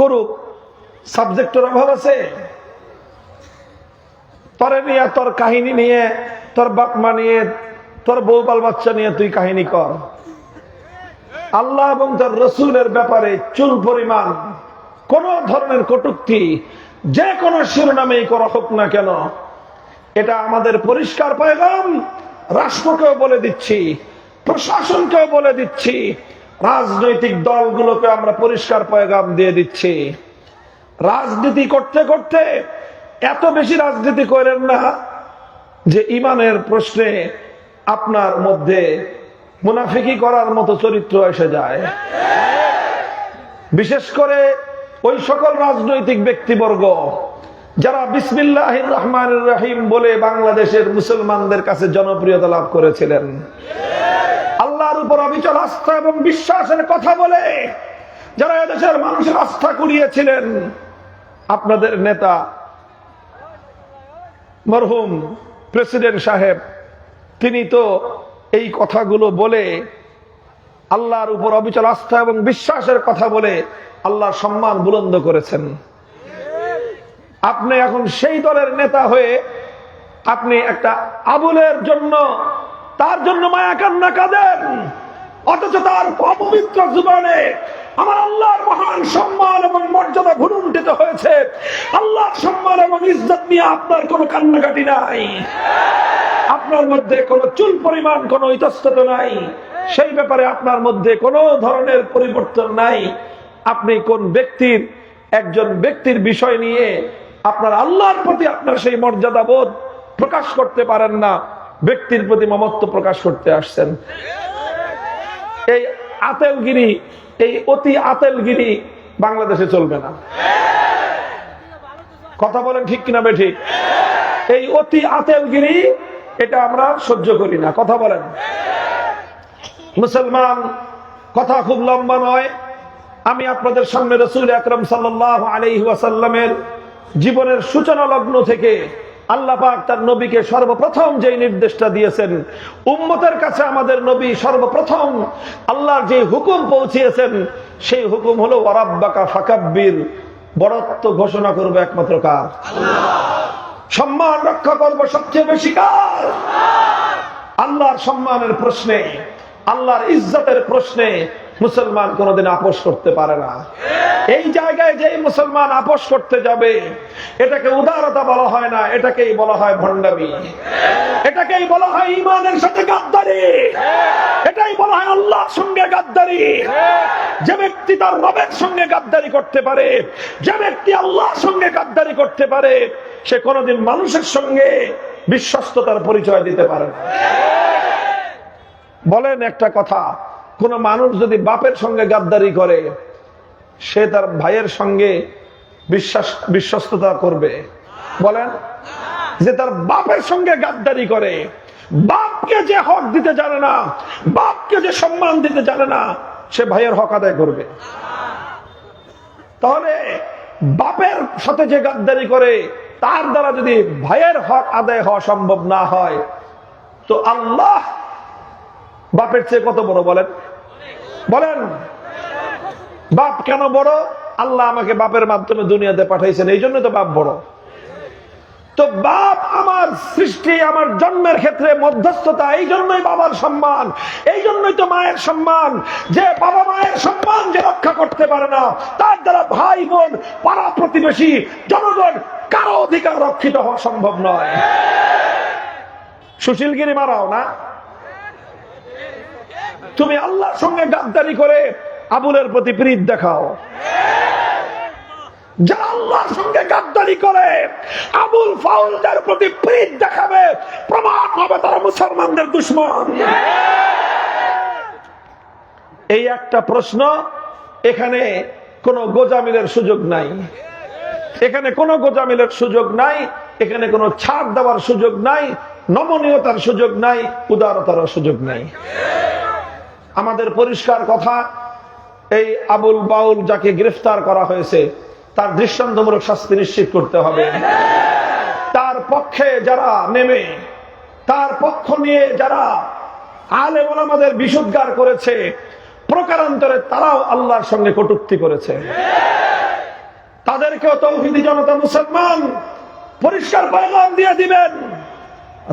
করুক সাবজেক্টের অভাব আছে। তরে নিয়ে, তোর কাহিনী নিয়ে, তোর বাপমা নিয়ে, তোর বউ বাল বাচ্চা নিয়ে তুই কাহিনী কর। আল্লাহ এবং তার রসুলের ব্যাপারে চুল পরিমাণ, কোন ধরনের কটুক্তি, যে কোনো শিরোনামেই করা হোক না কেন, এটা আমাদের পরিষ্কার পয়গাম। রাষ্ট্রকেও বলে দিচ্ছি, প্রশাসনকেও বলে দিচ্ছি রাজনৈতিক দলগুলোকে আমরা পরিষ্কার পয়গাম দিয়ে দিচ্ছি। রাজনীতি করতে করতে এত বেশি রাজনীতি করেন না যে ইমানের প্রশ্নে আপনার মধ্যে মুনাফিকি করার মতো চরিত্র এসে যায়। বিশেষ করে ওই সকল রাজনৈতিক ব্যক্তিবর্গ যারা বিসমিল্লাহ রহমান রহিম বলে বাংলাদেশের মুসলমানদের কাছে জনপ্রিয়তা লাভ করেছিলেন। উপর অবিচল আস্থা এবং বিশ্বাসের কথা বলে যারা এদেশের মানুষের আস্থা কুড়িয়েছিলেন, আপনাদের নেতা, মরহুম প্রেসিডেন্ট সাহেব, তিনি তো এই কথাগুলো বলে আল্লাহর উপর অবিচল আস্থা এবং বিশ্বাসের কথা বলে আল্লাহর সম্মান বুলন্দ করেছেন। আপনি এখন সেই দলের নেতা হয়ে আপনি একটা আবুলের জন্য তার জন্য মায়া কান্না কাঁদেন অথচ তার অপবিত্র জীবনে আমার আল্লাহর মহান সম্মান এবং মর্যাদা ভুলুণ্ঠিত হয়েছে। আল্লাহর সম্মান এবং ইজ্জত নিয়ে আপনার কোনো কান্নাকাটি নাই। আপনার মধ্যে কোনো চুল পরিমাণ, কোনো ইতস্তত নাই। সেই ব্যাপারে আপনার মধ্যে কোনো ধরনের পরিবর্তন নাই। আপনি কোন ব্যক্তির, একজন ব্যক্তির বিষয় নিয়ে আপনার আল্লাহর প্রতি আপনার সেই মর্যাদা বোধ প্রকাশ করতে পারেন না। ব্যক্তির প্রতি মমত্ব প্রকাশ করতে আসছেন। এই আতেলগিরি, এই অতি আতেলগিরি বাংলাদেশে চলবে না। কথা বলেন ঠিক কিনা বে ঠিক এই অতি আতেলগিরি, এটা আমরা সহ্য করি না। কথা বলেন। মুসলমান, কথা খুব লম্বা নয়। আমি আপনাদের সামনে রসুল আকরম সাল্লাহ আলহি ওয়াসাল্লামের জীবনের সূচনা লগ্ন থেকে আল্লাহ পাক তার নবীকে সর্বপ্রথম যে নির্দেশটা দিয়েছেন, উম্মতের কাছে আমাদের নবী সর্বপ্রথম আল্লাহর যে হুকুম পৌঁছিয়েছেন, সেই হুকুম হলো ওরাব্বাকা ফাকাব্বির। বরত্ব ঘোষণা করবে একমাত্র কার? সম্মান রক্ষা করব সবচেয়ে বেশি কার? আল্লাহর সম্মানের প্রশ্নে, আল্লাহর ইজ্জতের প্রশ্নে মুসলমান কোনোদিন আপোষ করতে পারে না। এই জায়গায় যে মুসলমান আপোষ করতে যাবে, এটাকে উদারতা বলা হয় না, এটাকেই বলা হয় ভণ্ডামি। এটাকেই বলা হয় ইমানের সাথে গাদ্দারি। এটাই বলা হয় আল্লাহর সঙ্গে গাদ্দারি। যে ব্যক্তি তার রবের সঙ্গে গাদ্দারি করতে পারে, যে ব্যক্তি আল্লাহর সঙ্গে গাদ্দারি করতে পারে, সে কোনোদিন মানুষের সঙ্গে বিশ্বস্ততার পরিচয় দিতে পারে না। বলেন একটা কথা কোন মানুষ যদি বাপের সঙ্গে গাদ্দারি করে, সে তার ভাইয়ের সঙ্গে বিশ্বাস, বিশ্বস্ততা করবে। বলেন? যে তার বাপের সঙ্গে গাদ্দারি করে, বাপকে যে হক দিতে জানে না, বাপকে যে সম্মান দিতে জানে না, সে ভাইয়ের হক আদায় করবে। তাহলে বাপের সাথে যে গাদ্দারি করে, তার দ্বারা যদি ভাইয়ের হক আদায় হওয়া সম্ভব না হয়, তো আল্লাহ বাপের চেয়ে কত বড় বলেন? বলেন, বাপ কেন বড়? আল্লাহ আমাকে বাপের মাধ্যমে দুনিয়াতে পাঠাইছেন, এই জন্য তো বাপ বড়। তো বাপ আমার সৃষ্টি, আমার জন্মের ক্ষেত্রে মধ্যস্থতা, এই জন্যই বাবার সম্মান, এই জন্যই তো মায়ের সম্মান। যে বাবা মায়ের সম্মান যে রক্ষা করতে পারে না, তার দ্বারা ভাই বোন, পাড়া প্রতিবেশী, জনগণ কারও অধিকার রক্ষিত হওয়া সম্ভব নয়। সুশীলগিরি মারাও না? তুমি আল্লাহর সঙ্গে গাদ্দারি করে আবুলের প্রতি প্রীত দেখাও। যারা আল্লাহর সঙ্গে গাদ্দারি করে, আবুল ফাউলদের প্রতি প্রীত দেখাবে, প্রমাণ হবে তারা মুসলমানদের দুশ্মন। এই একটা প্রশ্ন, এখানে কোনো গোজামিলের সুযোগ নাই। এখানে কোনো গোজামিলের সুযোগ নাই, এখানে কোনো ছাড় দেওয়ার সুযোগ নাই, নমনীয়তার সুযোগ নাই উদারতার সুযোগ নাই। আমাদের পরিষ্কার কথা, এই আবুল বাউল যাকে গ্রেফতার করা হয়েছে, তার দৃষ্টান্তমূলক শাস্তি নিশ্চিত করতে হবে। তার পক্ষে যারা নেমে, তার পক্ষ নিয়ে যারা আলেম আমাদের বিশুদ্ধার করেছে, প্রকারান্তরে তারাও আল্লাহর সঙ্গে কটুক্তি করেছে। তাদেরকেও তৌহিদি জনতা মুসলমান, পরিষ্কার পয়গাম দিয়ে দিবেন।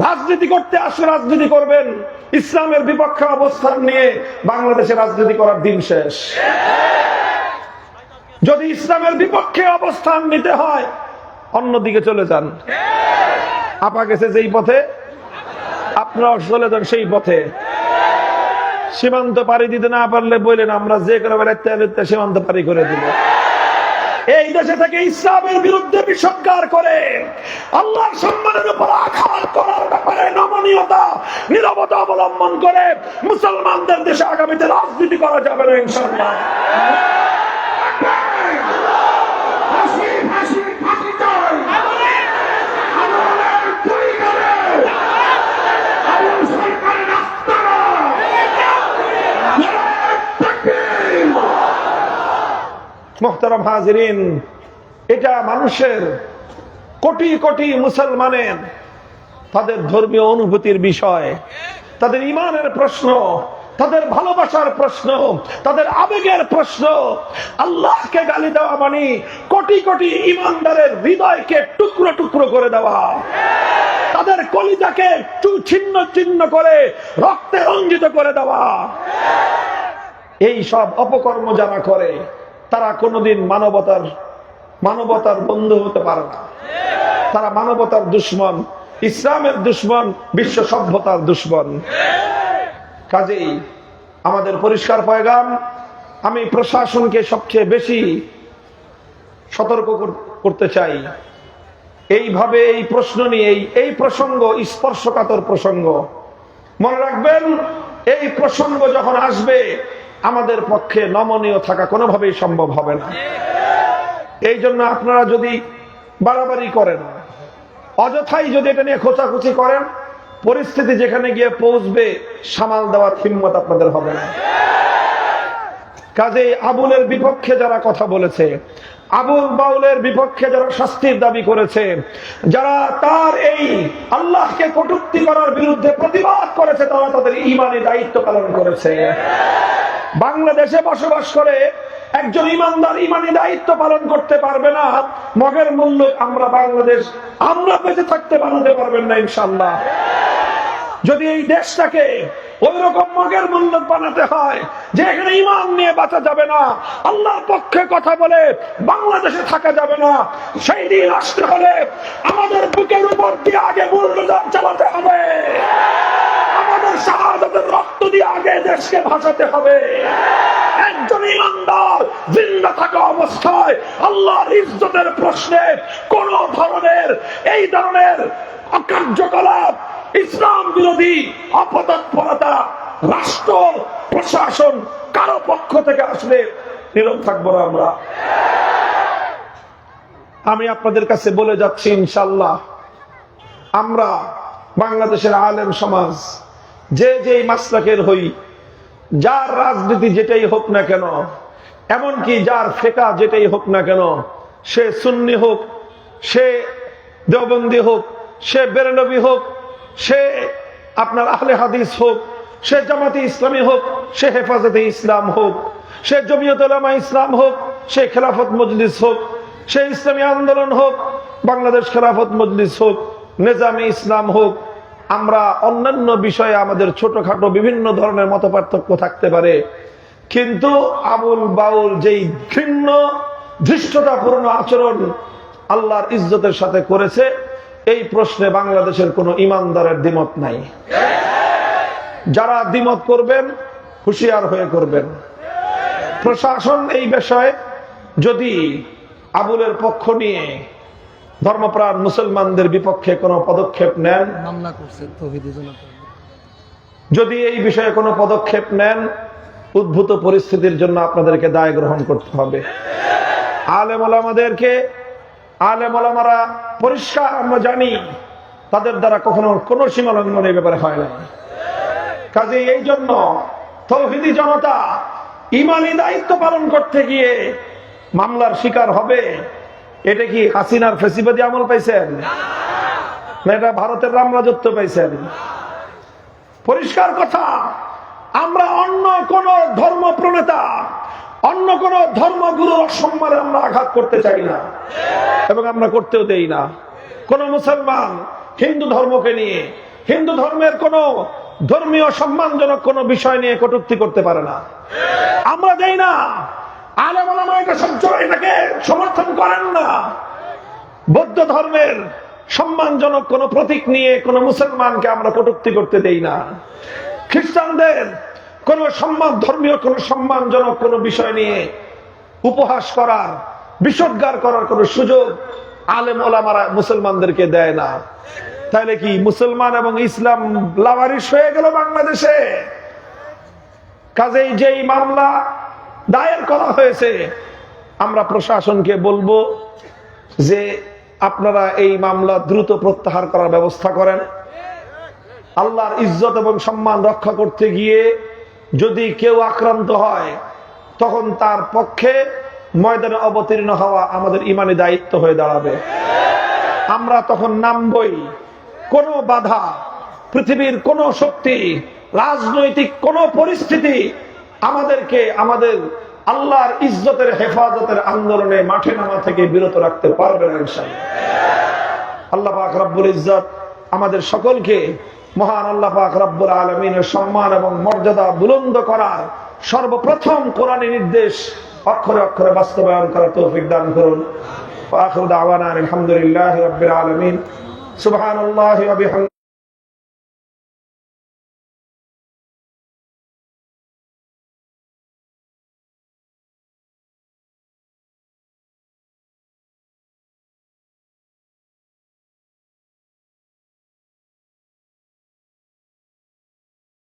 রাজনীতি করতে আসে, রাজনীতি করবেন। ইসলামের বিপক্ষে অবস্থান নিয়ে বাংলাদেশে রাজনীতি করার দিন শেষ। যদি ইসলামের বিপক্ষে অবস্থান নিতে হয়, অন্যদিকে চলে যান। আপা গেছে যেই পথে আপনারা চলে যান সেই পথে। সীমান্ত পাড়ি দিতে না পারলে বললেন, আমরা যে কোনো বেড়াতে সীমান্ত পাড়ি করে দিব। এই দেশে থেকে ইসলামের বিরুদ্ধে বিসৎকার করে, আল্লাহর সম্মানের উপর আঘাত করার ব্যাপারে নমনীয়তা, নিরবতা অবলম্বন করে মুসলমানদের দেশে আগামীতে রাজনীতি করা যাবে না ইনশাল্লাহ ফাঁসি ফাঁসি ফাঁসি চাই আন্দোলনের গুলি করে আবুল সরকারের আস্তানা মোহতারাম হাজরিন, এটা মানুষের কোটি কোটি মুসলমানের তাদের ধর্মীয় অনুভূতির বিষয়, তাদের ইমানের প্রশ্ন, তাদের ভালোবাসার প্রশ্ন, তাদের আবেগের প্রশ্ন। আল্লাহকে গালি দেওয়া মানে কোটি কোটি ইমানদারের হৃদয়কে টুকরো টুকরো করে দেওয়া। তাদের কলিজাকে ছিন্ন ছিন্ন করে রক্তে রঞ্জিত করে দেওয়া। এই সব অপকর্ম যারা করে তারা কোনোদিন মানবতার মানবতার বন্ধু হতে পারে না। তারা মানবতার দুশ্মন, ইসলামের দুশ্মন, বিশ্ব সভ্যতার দুশ্মন। কাজেই আমাদের পরিষ্কার পয়গাম, আমি প্রশাসনকে সবচেয়ে বেশি সতর্ক করতে চাই। এইভাবে এই প্রশ্ন নিয়ে এই- প্রসঙ্গ স্পর্শকাতর প্রসঙ্গ। মনে রাখবেন, এই প্রসঙ্গ যখন আসবে আমাদের পক্ষে নমনীয় থাকা কোনোভাবেই সম্ভব হবে না। এই জন্য আপনারা যদি বাড়াবাড়ি করেন, অযথাই যদি এটা নিয়ে খোঁচাখুচি করেন, পরিস্থিতি যেখানে গিয়ে পৌঁছবে, সামাল দেওয়ার হিম্মত আপনাদের হবে না। কাজে আবুলের বিপক্ষে যারা কথা বলেছে, আবুল বাউলের বিপক্ষে যারা শাস্তির দাবি করেছে, যারা তার এই আল্লাহকে কটুক্তি করার বিরুদ্ধে প্রতিবাদ করেছে, তারা তাদের ইমানে দায়িত্ব পালন করেছে। বাংলাদেশে বসবাস করে একজন ইমানদার ইমানি দায়িত্ব পালন করতে পারবে না, মগের মূল্য আমরা বাংলাদেশ, আমরা বেঁচে থাকতে বানাতে পারবেন না ইনশাল্লাহ যদি এই দেশটাকে ওই রকম মগের মূল্য বানাতে হয়, যে এখানে ইমান নিয়ে বাঁচা যাবে না, আল্লাহর পক্ষে কথা বলে বাংলাদেশে থাকা যাবে না, সেই দিন আসতে হলে আমাদের বুকের উপর দিয়ে আগে বুলডোজার চালাতে হবে। আমাদের শাহাদাতের রক্ত দিয়ে আগে দেশকে ভাসাতে হবে। একজন ইমানদার জিন্দা থাকা অবস্থায় আল্লাহর ইজ্জতের প্রশ্নে কোন ধরনের, এই ধরনের অকার্যকলাপ ইসলাম বিরোধী অপতৎপরতা রাষ্ট্র, প্রশাসন কারও পক্ষ থেকে আসলে নীরব থাকব না আমরা। আমি আপনাদের কাছে বলে যাচ্ছি ইনশাল্লাহ আমরা বাংলাদেশের আলেম সমাজ, যে যেই মাসলাকের হই, যার রাজনীতি যেটাই হোক না কেন, এমনকি যার ফেকা যেটাই হোক না কেন, সে সুন্নি হোক, সে দেওবন্দি হোক, সে বেরনবী হোক সে আপনার আহলে হাদিস হোক, সে জামাতে ইসলামী হোক, সে হেফাজতে ইসলাম হোক, সে জমিয়ত উলামা ইসলাম হোক, সে খেলাফত মজলিস হোক, সে ইসলামী আন্দোলন হোক, বাংলাদেশ খেলাফত মজলিস হোক, নেজামে ইসলাম হোক, আমরা অন্যান্য বিষয়ে আমাদের ছোটখাটো বিভিন্ন ধরনের মত থাকতে পারে। কিন্তু আবুল বাউল যেই ঘৃণ্য, ধৃষ্টতাপূর্ণ আচরণ আল্লাহর ইজ্জতের সাথে করেছে এই প্রশ্নে বাংলাদেশের কোনো ইমানদারের দ্বিমত নাই। যারা দ্বিমত করবেন হুঁশিয়ার হয়ে করবেন। প্রশাসন এই বিষয়ে যদি আবুলের পক্ষ নিয়ে ধর্মপ্রাণ মুসলমানদের বিপক্ষে কোনো পদক্ষেপ নেন যদি এই বিষয়ে কোনো পদক্ষেপ নেন উদ্ভূত পরিস্থিতির জন্য আপনাদেরকে দায় গ্রহণ করতে হবে। আলেম ওলামাদেরকে আলেম ওলামারা পরিষ্কার আমরা জানি, তাদের দ্বারা কখনো কোনো সীমা লঙ্ঘন এই ব্যাপারে হয় না কাজে এই জন্য তৌহিদি জনতা ইমানি দায়িত্ব পালন করতে গিয়ে মামলার শিকার হবে। এটা কি হাসিনার ফেসিবাদী আমল পাইছেন? না, এটা ভারতের রাম রাজত্ব পাইছেন। পরিষ্কার কথা, আমরা অন্য কোন ধর্ম প্রণেতা অন্য কোন ধর্মগুরুর অসম্মানে আমরা আঘাত করতে চাই না। এবং আমরা করতেও দেই না। কোন মুসলমান হিন্দু ধর্মকে নিয়ে, হিন্দু ধর্মের কোন ধর্মীয় সম্মানজনক কোন বিষয় নিয়ে কটূক্তি করতে পারে না। আমরা দেই না। এটাকে সমর্থন করেন না। বৌদ্ধ ধর্মের সম্মানজনক কোন প্রতীক নিয়ে কোন মুসলমানকে আমরা কটূক্তি করতে দেই না। খ্রিস্টানদের কোন সম্মান, ধর্মীয় কোন সম্মানজনক কোন বিষয় নিয়ে উপহাস করার, বিষোদ্গার করার কোন সুযোগ আলেম ওলামারা মুসলমানদেরকে দেয় না। তাহলে কি মুসলমান এবং ইসলাম লাভারিস হয়ে গেল বাংলাদেশে? কাজেই যেই মামলা দায়ের করা হয়েছে, আমরা প্রশাসনকে বলব যে আপনারা এই মামলা দ্রুত প্রত্যাহার করার ব্যবস্থা করেন। আল্লাহর ইজ্জত এবং সম্মান রক্ষা করতে গিয়ে যদি কেউ আক্রান্ত হয়, তখন তার পক্ষে ময়দানে অবতীর্ণ হওয়া আমাদের ইমানি দায়িত্ব হয়ে দাঁড়াবে। আমরা তখন নামবই। কোনো বাধা, পৃথিবীর কোন শক্তি, রাজনৈতিক কোন পরিস্থিতি আমাদেরকে আমাদের আল্লাহর ইজ্জতের হেফাজতের আন্দোলনে মাঠে নামা থেকে বিরত রাখতে পারবে না আল্লাহ পাক রব্বুল ইজ্জত আমাদের সকলকে মহান আল্লাহ পাক রব্বুল আলমিনের সম্মান এবং মর্যাদা বুলন্দ করার সর্বপ্রথম কোরআনী নির্দেশ অক্ষরে অক্ষরে বাস্তবায়ন করার তৌফিক দান করুন। আখরুদ আওয়ান আলহামদুলিল্লাহ রব্বিল আলমিন। বিহামদিহি